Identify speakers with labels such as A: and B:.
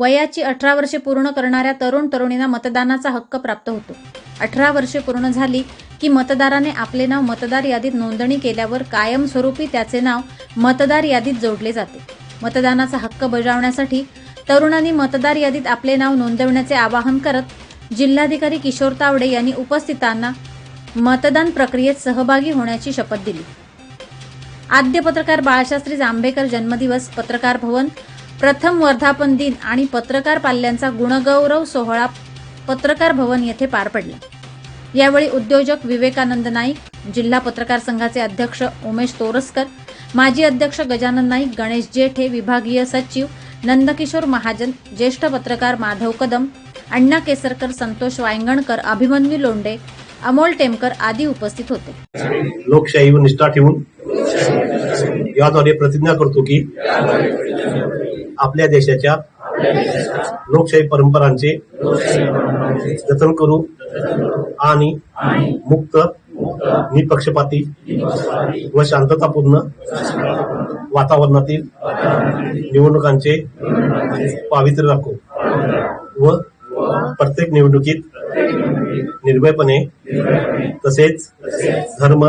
A: वयाची अठरा वर्षे पूर्ण करणाऱ्या तरुण तरुणींना मतदानाचा हक्क प्राप्त होतो. अठरा वर्षे पूर्ण झाली की मतदाराने आपले नाव मतदार यादीत नोंदणी केल्यावर कायमस्वरूपी त्याचे नाव मतदार यादीत जोडले जाते. मतदानाचा हक्क बजावण्यासाठी तरुणांनी मतदार यादीत आपले नाव नोंदवण्याचे आवाहन करत जिल्हाधिकारी किशोर तावडे यांनी उपस्थितांना मतदान प्रक्रियेत सहभागी होण्याची शपथ दिली. आद्य पत्रकार बाळशास्त्री जांभेकर जन्मदिवस पत्रकार भवन प्रथम वर्धापन दिन आणि पत्रकार पाल्यांचा गुणगौरव सोहळा पत्रकार भवन येथे पार पडला. यावेळी उद्योजक विवेकानंद नाईक जिल्हा पत्रकार संघाचे अध्यक्ष उमेश तोरसकर माजी अध्यक्ष गजानन नाईक गणेश जेठे विभागीय सचिव नंदकिशोर महाजन ज्येष्ठ पत्रकार माधव कदम अण्णा केसरकर संतोष वायंगणकर अभिमन्यू लोंडे अमोल टेमकर आदी उपस्थित होते.
B: लोकशाहीवर निष्ठा ठेवून याद्वारे प्रतिज्ञा करतो की आपल्या देशाच्या लोकशाही परंपरांचे जतन करू आणि मुक्त निपक्षपाती व शांततापूर्ण वातावरणातील निवडणुकांचे पावित्र्य राखू व प्रत्येक निवडणुकीत निर्भयपणे तसेच धर्म